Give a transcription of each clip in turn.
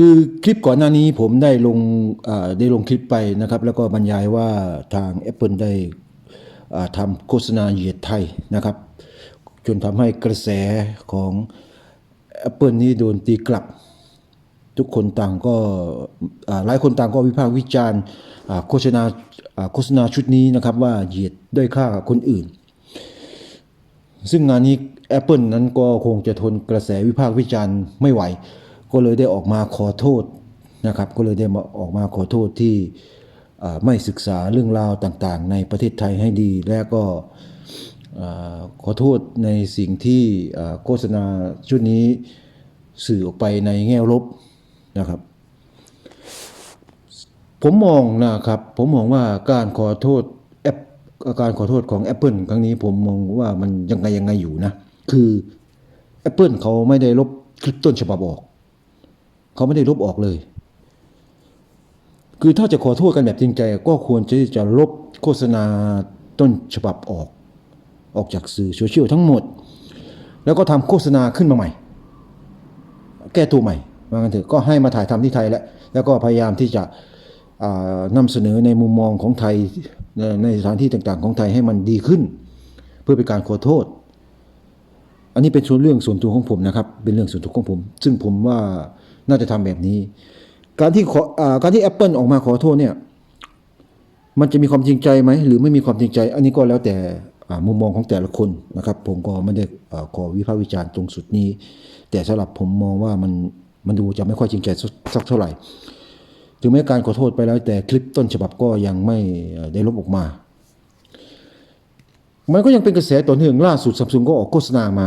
คือคลิปก่อนหน้านี้ผมได้ลงได้ลงคลิปไปนะครับ แล้วก็บรรยายว่าทาง Apple ได้ทำโฆษณาเหยียดไทยนะครับ จนทำให้กระแสของ Apple นี้โดนตีกลับ ทุกคนต่างก็หลายคนต่างก็วิพากษ์วิจารณ์โฆษณาอ่าโฆษณาชุดนี้นะครับว่าเหยียดด้อยค่าคนอื่น ซึ่งงานนี้ Apple นั้นก็คงจะทนกระแสวิพากษ์วิจารณ์ไม่ไหว ก็เลยได้ออกมาขอโทษนะครับก็เลยได้มาออกมาขอโทษที่ไม่ศึกษาเรื่องราวต่างๆ ในประเทศไทยให้ดี และก็ขอโทษในสิ่งที่โฆษณาชุดนี้สื่อออกไปในแง่ลบนะครับ ผมมองนะครับผมมองว่าการขอโทษแอปการขอโทษของ Apple ครั้งนี้ผมมองว่ามันยังไงยังไงอยู่นะ คือ Apple เขาไม่ได้ลบคลิปต้นฉบับออก เขาไม่ได้ลบออกเลย คือถ้าจะขอโทษกันแบบจริงใจ ก็ควรที่จะลบโฆษณาต้นฉบับออก ออกจากสื่อโซเชียลทั้งหมด แล้วก็ทำโฆษณาขึ้นมาใหม่ แก้ตัวใหม่ว่างั้นเถอะก็ให้มาถ่ายทำที่ไทยแล้วแล้วก็พยายามที่จะอ่านำเสนอในมุมมองของไทยในในสถานที่ต่างๆ ของไทยให้มันดีขึ้น เพื่อเป็นการขอโทษ อันนี้เป็นส่วนเรื่องส่วนตัวของผมนะครับ เป็นเรื่องส่วนตัวของผม ซึ่งผมว่าน่าจะทำแบบนี้ การที่ขออการที่ Apple ออกมาขอโทษเนี่ย มันจะมีความจริงใจไหมหรือไม่มีความจริงใจ อันนี้ก็แล้วแต่มุมมองของแต่ละคนนะครับ ผมก็ไม่ได้ขอวิพากษ์วิจารณ์ตรงสุดนี้ แต่สำหรับผมมองว่ามันมันดูจะไม่ค่อยจริงใจสักเท่าไหร่ ถึงแม้การขอโทษไปแล้วแต่คลิปต้นฉบับก็ยังไม่ได้ลบออกมา มันก็ยังเป็นกระแสต่อเนื่องล่าสุดซัมซุงก็ออกโฆษณามา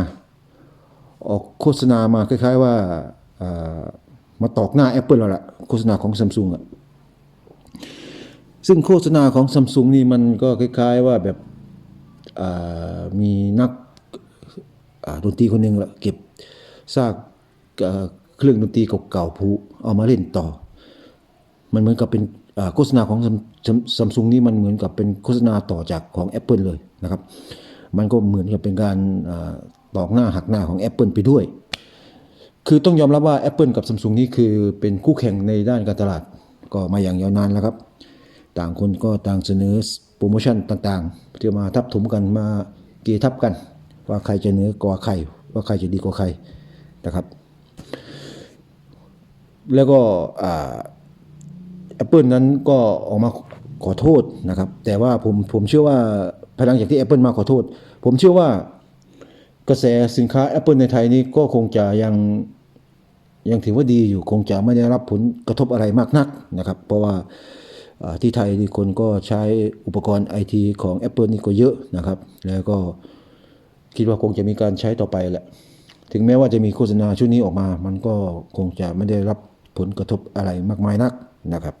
ออกโฆษณามาคล้าย ๆ ว่าามาตอกหน้า Apple แล้วล่ะโฆษณาของซัมซุงอะซึ่งโฆษณาของซัมซุงนี่มันก็คล้าย ๆ ว่าแบบมีนักดนตรีคนหนึ่งละเก็บซากเครื่องดนตรีเก่าๆผุเอามาเล่นต่อ มันเหมือนกับเป็นโฆษณาของซัมซุงนี่มันเหมือนกับเป็นโฆษณาต่อจากของ Apple เลยนะครับ มันก็เหมือนกับเป็นการ ตอกหน้าหักหน้าของ Apple ไปด้วย คือต้องยอมรับว่า Apple กับ Samsung นี่คือเป็นคู่แข่งในด้านการตลาดก็มาอย่างยาวนานแล้วครับ ต่างคนก็ต่างเสนอโปรโมชั่นต่างๆที่มาทับถมกันมาเกทับกัน ว่าใครจะเหนือกว่าใคร ว่าใครจะดีกว่าใครนะครับ แล้วก็แอ่า Apple นั้นก็ออกมาขอโทษนะครับ แต่ว่าผมผมเชื่อว่าภายหลังจากที่ Apple มาขอโทษ ผมเชื่อว่า กระแสสินค้า Apple ในไทยนี้ก็คงจะยังยังถือว่าดีอยู่คงจะไม่ได้รับผลกระทบอะไรมากนักนะครับ เพราะว่าที่ไทยนี่คนก็ใช้อุปกรณ์ไอทีของ Apple นี่ก็เยอะนะครับ แล้วก็คิดว่าคงจะมีการใช้ต่อไปแหละ ถึงแม้ว่าจะมีโฆษณาชุดนี้ออกมา มันก็คงจะไม่ได้รับผลกระทบอะไรมากมายนักนะครับ